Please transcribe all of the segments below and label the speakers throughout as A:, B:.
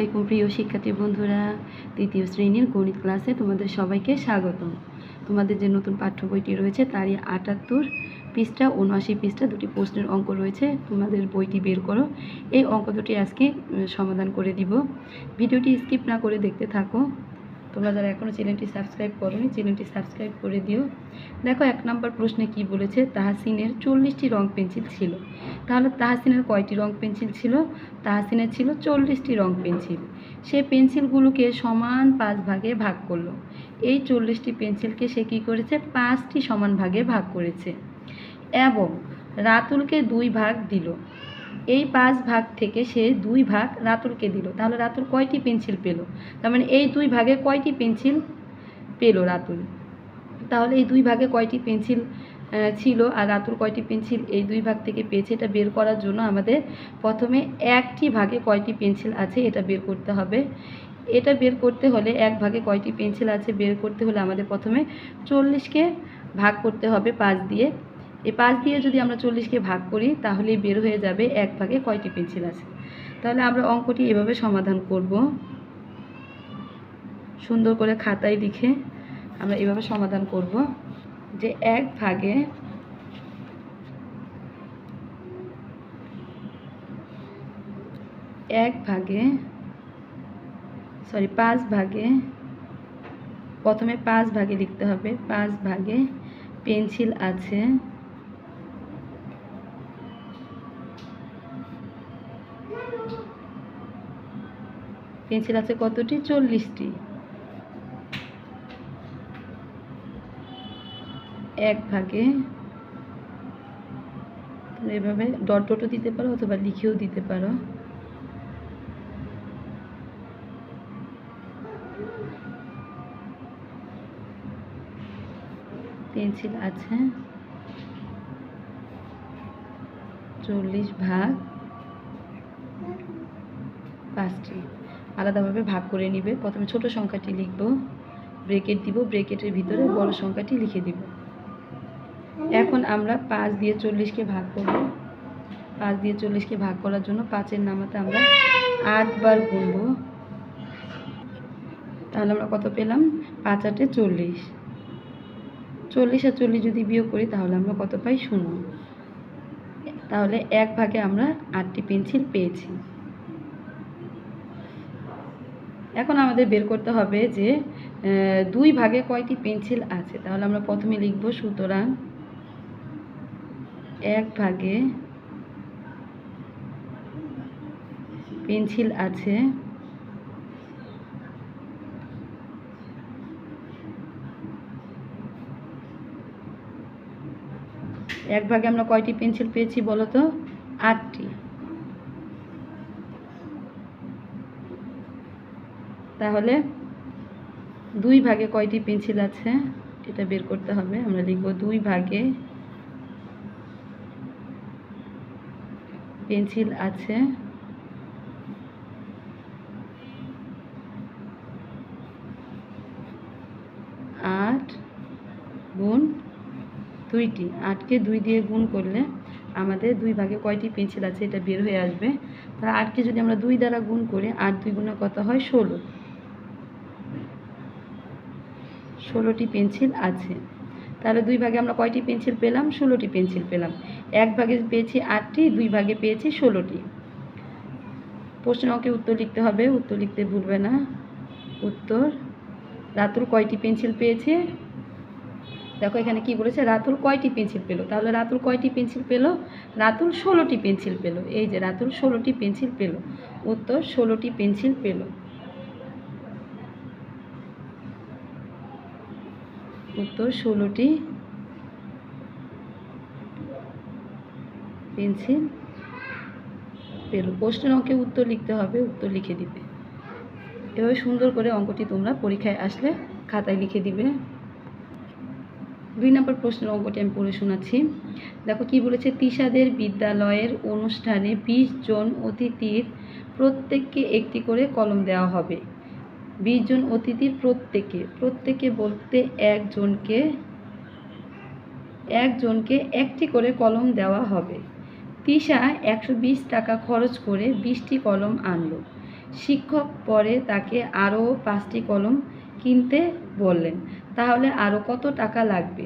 A: আলাইকুম, প্রিয় শিক্ষার্থী বন্ধুরা। তৃতীয় শ্রেণির গণিত ক্লাসে তোমাদের সবাইকে স্বাগতম। তোমাদের যে নতুন পাঠ্য বইটি রয়েছে, তারই আটাত্তর পৃষ্ঠা, উনআশি পৃষ্ঠা দুটি প্রশ্নের অঙ্ক রয়েছে। তোমাদের বইটি বের করো। এই অঙ্ক দুটি আজকে সমাধান করে দিব। ভিডিওটি স্কিপ না করে দেখতে থাকো। তোমরা যারা এখনও চ্যানেলটি সাবস্ক্রাইব করোনি, চ্যানেলটি সাবস্ক্রাইব করে দিও। দেখো, এক নম্বর প্রশ্নে কি বলেছে? তাহাসিনের চল্লিশটি রং পেন্সিল ছিল। তাহলে তাহাসিনের কয়টি রং পেন্সিল ছিল? তাহাসিনের ছিল চল্লিশটি রং পেন্সিল। সে পেন্সিলগুলোকে সমান পাঁচ ভাগে ভাগ করল। এই চল্লিশটি পেন্সিলকে সে কী করেছে? পাঁচটি সমান ভাগে ভাগ করেছে। এবং রাতুলকে দুই ভাগ দিল। এই পাঁচ ভাগ থেকে সে দুই ভাগ রাতুলকে দিল। তাহলে রাতুল কয়টি পেন্সিল পেল? তার মানে এই দুই ভাগে কয়টি পেন্সিল পেল রাতুল? তাহলে এই দুই ভাগে কয়টি পেন্সিল ছিল আর রাতুল কয়টি পেন্সিল এই দুই ভাগ থেকে পেয়েছে, এটা বের করার জন্য আমাদের প্রথমে একটি ভাগে কয়টি পেন্সিল আছে এটা বের করতে হবে। এটা বের করতে হলে এক ভাগে কয়টি পেন্সিল আছে বের করতে হলে আমাদের প্রথমে চল্লিশকে ভাগ করতে হবে পাঁচ দিয়ে। এই পাঁচ দিয়ে যদি আমরা চল্লিশকে ভাগ করি, তাহলেই বের হয়ে যাবে এক ভাগে কয়টি পেন্সিল আছে? তাহলে আমরা অঙ্কটি এভাবে সমাধান করব। সুন্দর করে খাতায় লিখে আমরা এভাবে সমাধান করব যে এক ভাগে এক ভাগে সরি পাঁচ ভাগে, প্রথমে পাঁচ ভাগে লিখতে হবে। পাঁচ ভাগে পেন্সিল আছে। পেন্সিল আছে কতটি? চল্লিশটি। এক ভাগে। এভাবে ডট ডটও দিতে পারো অথবা লিখেও দিতে পারো। পেন্সিল আছে। চল্লিশ ভাগ। পাঁচটি। আলাদাভাবে ভাগ করে নিবে। প্রথমে ছোট সংখ্যাটি লিখব ব্রেকেট দিব ব্রেকেটের ভিতরে বড় সংখ্যাটি লিখে দিব। এখন আমরা পাঁচ দিয়ে চল্লিশকে ভাগ করব। পাঁচ দিয়ে চল্লিশকে ভাগ করার জন্য পাঁচের নামাতে আমরা আটবার গুনব। তাহলে আমরা কত পেলাম? পাঁচ আটে চল্লিশ। চল্লিশ আর চল্লিশ যদি বিয়োগ করি, তাহলে আমরা কত পাই? শূন্য। তাহলে এক ভাগে আমরা আটটি পেন্সিল পেয়েছি। এখন আমাদের বের করতে হবে যে দুই ভাগে কয়টি পেন্সিল আছে? তাহলে আমরা প্রথমে লিখব, সুতরাং এক ভাগে পেন্সিল আছে এক ভাগে আমরা কয়টি পেন্সিল পেয়েছি বলো তো আটটি। তাহলে দুই ভাগে কয়টি পেন্সিল আছে? এটা বের করতে হবে। আমরা লিখব দুই ভাগে পেন্সিল আছে। আট গুণ দুইটি। আটকে দুই দিয়ে গুণ করলে আমাদের দুই ভাগে কয়টি পেন্সিল আছে এটা বের হয়ে আসবে। তাহলে আটকে যদি আমরা দুই দ্বারা গুণ করি, আট দুই গুণে কত হয়? ষোলো। ষোলোটি পেন্সিল আছে। তাহলে দুই ভাগে আমরা কয়টি পেন্সিল পেলাম? ষোলোটি পেন্সিল পেলাম। এক ভাগে পেয়েছি আটটি, দুই ভাগে পেয়েছি ষোলোটি। প্রশ্ন অঙ্কে উত্তর লিখতে হবে। উত্তর লিখতে ভুলবে না। উত্তর। রাতুল কয়টি পেন্সিল পেয়েছে? দেখো এখানে কি বলেছে? রাতুল কয়টি পেন্সিল পেল? তাহলে রাতুল কয়টি পেন্সিল পেল? রাতুল ষোলোটি পেন্সিল পেল। এই যে রাতুল ষোলোটি পেন্সিল পেল। উত্তর, ষোলোটি পেন্সিল পেল। উত্তর ষোলোটি। পেন্সিল পেল। প্রশ্নের অঙ্কে উত্তর লিখতে হবে, উত্তর লিখে দিবে। এভাবে সুন্দর করে অঙ্কটি তোমরা পরীক্ষায় আসলে খাতায় লিখে দিবে। দুই নম্বর প্রশ্নের অঙ্কটি আমি পড়ে শোনাচ্ছি। দেখো কি বলেছে? তিশাদের বিদ্যালয়ের অনুষ্ঠানে বিশ জন অতিথির প্রত্যেককে একটি করে কলম দেওয়া হবে। বিশ জন অতিথির প্রত্যেকে প্রত্যেকে বলতে একজনকে একজনকে একটি করে কলম দেওয়া হবে। তিশা একশো বিশ টাকা খরচ করে বিশটি কলম আনলো। শিক্ষক পরে তাকে আরও পাঁচটি কলম কিনতে বললেন তাহলে আরও কত টাকা লাগবে?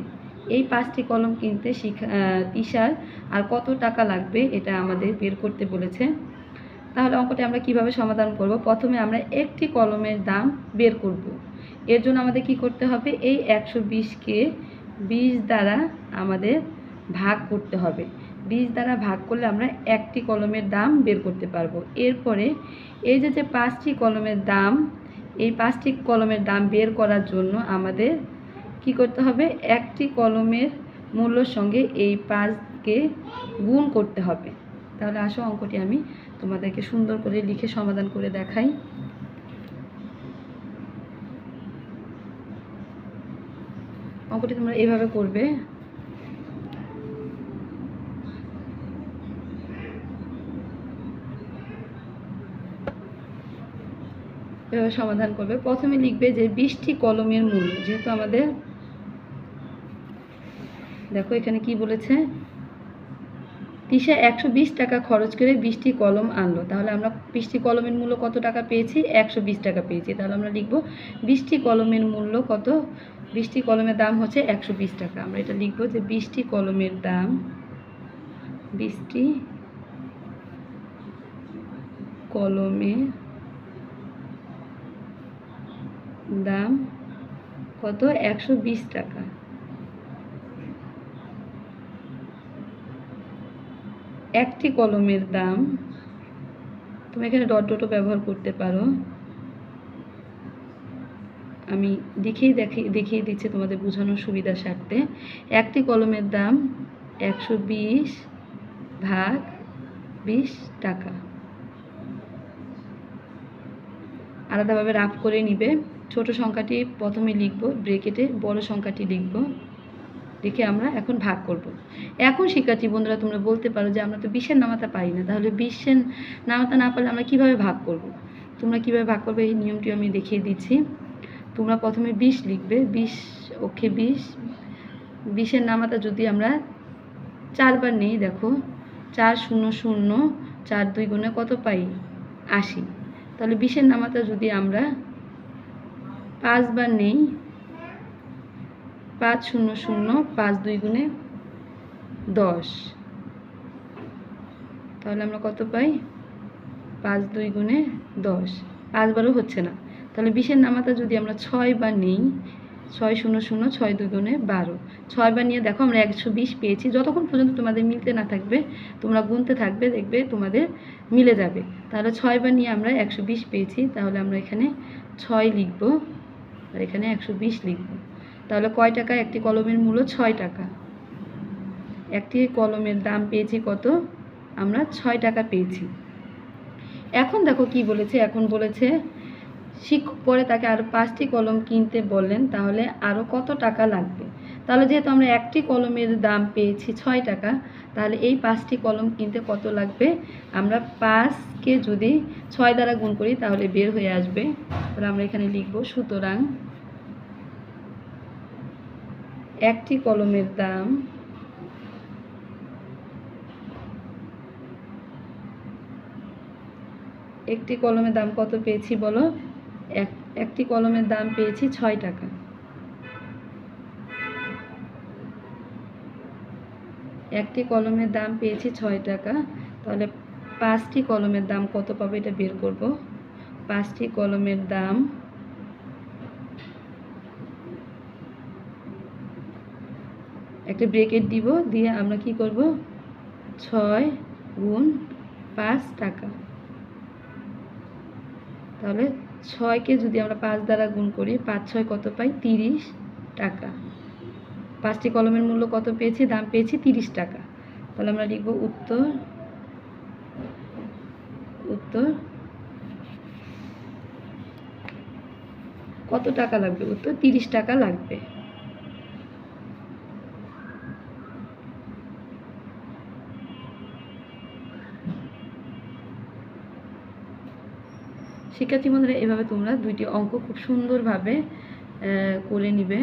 A: এই পাঁচটি কলম কিনতে আহ, তিশার আর কত টাকা লাগবে এটা আমাদের বের করতে বলেছে তাহলে অঙ্কটি আমরা কীভাবে সমাধান করব? প্রথমে আমরা একটি কলমের দাম বের করব। এর জন্য আমাদের কি করতে হবে? এই একশো বিশকে বিশ দ্বারা আমাদের ভাগ করতে হবে। বিশ দ্বারা ভাগ করলে আমরা একটি কলমের দাম বের করতে পারব। এরপরে এই যে যে পাঁচটি কলমের দাম, এই পাঁচটি কলমের দাম বের করার জন্য আমাদের কি করতে হবে? একটি কলমের মূল্যর সঙ্গে এই পাঁচকে গুণ করতে হবে। তাহলে আসো, অঙ্কটি আমি তোমাদেরকে সুন্দর করে লিখে সমাধান করে দেখাই। অঙ্কটি তোমরা এভাবে করবে। এভাবে সমাধান করবে। প্রথমে লিখবে যে বিশটি কলমের মূল্য, যেহেতু আমাদের দেখো এখানে কি বলেছে? তিশা একশো বিশ টাকা খরচ করে বিশটি কলম আনলো। তাহলে আমরা বিশটি কলমের মূল্য কত টাকা পেয়েছি? একশো বিশ টাকা পেয়েছি। তাহলে আমরা লিখব বিশটি কলমের মূল্য কত? বিশটি কলমের দাম হচ্ছে একশো বিশ টাকা। আমরা এটা লিখব যে বিশটি কলমের দাম, বিশটি কলমের দাম কত? একশো বিশ টাকা। একটি কলমের দাম, তুমি এখানে ডট ডটও ব্যবহার করতে পারো। আমি দেখিয়ে দেখিয়ে দেখিয়ে দিচ্ছি তোমাদের বোঝানোর সুবিধার স্বার্থে একটি কলমের দাম একশো বিশ ভাগ বিশ টাকা। আলাদাভাবে রাফ করে নিবে। ছোট সংখ্যাটি প্রথমে লিখব ব্রেকেটে বড় সংখ্যাটি লিখব। লিখে আমরা এখন ভাগ করব। এখন শিক্ষার্থী বন্ধুরা, তোমরা বলতে পারো যে আমরা তো বিশের নামাতা পারি না। তাহলে বিশের নামাতা না পারলে আমরা কীভাবে ভাগ করব। তোমরা কীভাবে ভাগ করবে? এই নিয়মটি আমি দেখিয়ে দিচ্ছি। তোমরা প্রথমে বিশ লিখবে। বিশ, ওকে, বিশ। বিশের নামাতা যদি আমরা চারবার নেই, দেখো, চার শূন্য শূন্য, চার দুই গুণে কত পাই? আশি। তাহলে বিশের নামাতা যদি আমরা পাঁচবার নেই পাঁচ শূন্য শূন্য পাঁচ দুই গুণে দশ। তাহলে আমরা কত পাই? পাঁচ দুই গুণে দশ। পাঁচবারও হচ্ছে না। তাহলে বিশের নামাতা যদি আমরা ছয় বার নেই, ছয় শূন্য শূন্য ছয় দুই গুণে বারো। ছয় বার নিয়ে দেখো আমরা একশো বিশ পেয়েছি। যতক্ষণ পর্যন্ত তোমাদের মিলতে না থাকবে, তোমরা গুনতে থাকবে, দেখবে তোমাদের মিলে যাবে। তাহলে ছয় বার নিয়ে আমরা একশো বিশ পেয়েছি। তাহলে আমরা এখানে ছয় লিখব। আর এখানে একশো বিশ লিখব। তাহলে কয় টাকা? একটি কলমের মূল্য ছয় টাকা। একটি কলমের দাম পেয়েছি কত? আমরা ছয় টাকা পেয়েছি। এখন দেখো কি বলেছে, এখন বলেছে, শিক্ষক পরে তাকে আরও পাঁচটি কলম কিনতে বললেন, তাহলে আরও কত টাকা লাগবে? তাহলে যেহেতু আমরা একটি কলমের দাম পেয়েছি ছয় টাকা, তাহলে এই পাঁচটি কলম কিনতে কত লাগবে? আমরা পাঁচকে যদি ছয় দ্বারা গুণ করি, তাহলে বের হয়ে আসবে। তাহলে আমরা এখানে লিখব, সুতরাং একটি কলমের দাম একটি কলমের দাম কত পেয়েছি বলো? এক, একটি কলমের দাম পেয়েছি ছয় টাকা। একটি কলমের দাম পেয়েছি ছয় টাকা। তাহলে পাঁচটি কলমের দাম কত পাবো? এটা বের করব। পাঁচটি কলমের দাম একটা ব্রেকেট দিব, দিয়ে আমরা কি করব? ছয় গুণ পাঁচ টাকা। তাহলে ছয়কে যদি আমরা পাঁচ দ্বারা গুণ করি, পাঁচ ছয় কত পাই? তিরিশ টাকা। পাঁচটি কলমের মূল্য কত পেয়েছি? দাম পেয়েছি তিরিশ টাকা। তাহলে আমরা লিখব উত্তর উত্তর কত টাকা লাগবে? উত্তর তিরিশ টাকা লাগবে। শিক্ষার্থী বন্ধুরা, এভাবে তোমরা দুইটি অঙ্ক খুব সুন্দরভাবে করে নিবে।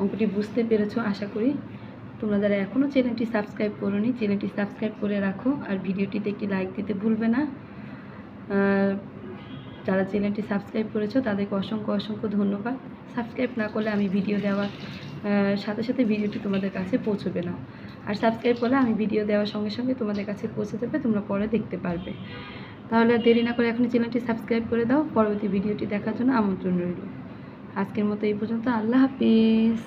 A: অঙ্কটি বুঝতে পেরেছ, আশা করি। তোমরা যারা এখনও চ্যানেলটি সাবস্ক্রাইব করোনি, চ্যানেলটি সাবস্ক্রাইব করে রাখো আর ভিডিওটিতে একটি লাইক দিতে ভুলবে না। যারা চ্যানেলটি সাবস্ক্রাইব করেছ, তাদেরকে অসংখ্য অসংখ্য ধন্যবাদ। সাবস্ক্রাইব না করলে আমি ভিডিও দেওয়ার সাথে সাথে ভিডিওটি তোমাদের কাছে পৌঁছবে না। আর সাবস্ক্রাইব করলে আমি ভিডিও দেওয়ার সঙ্গে সঙ্গে তোমাদের কাছে পৌঁছে যাবে, তোমরা পরে দেখতে পারবে। তাহলে আর দেরি না করে এখন চ্যানেলটি সাবস্ক্রাইব করে দাও। পরবর্তী ভিডিওটি দেখার জন্য আমন্ত্রণ রইল। আজকের মতো এই পর্যন্ত। আল্লাহ হাফিজ।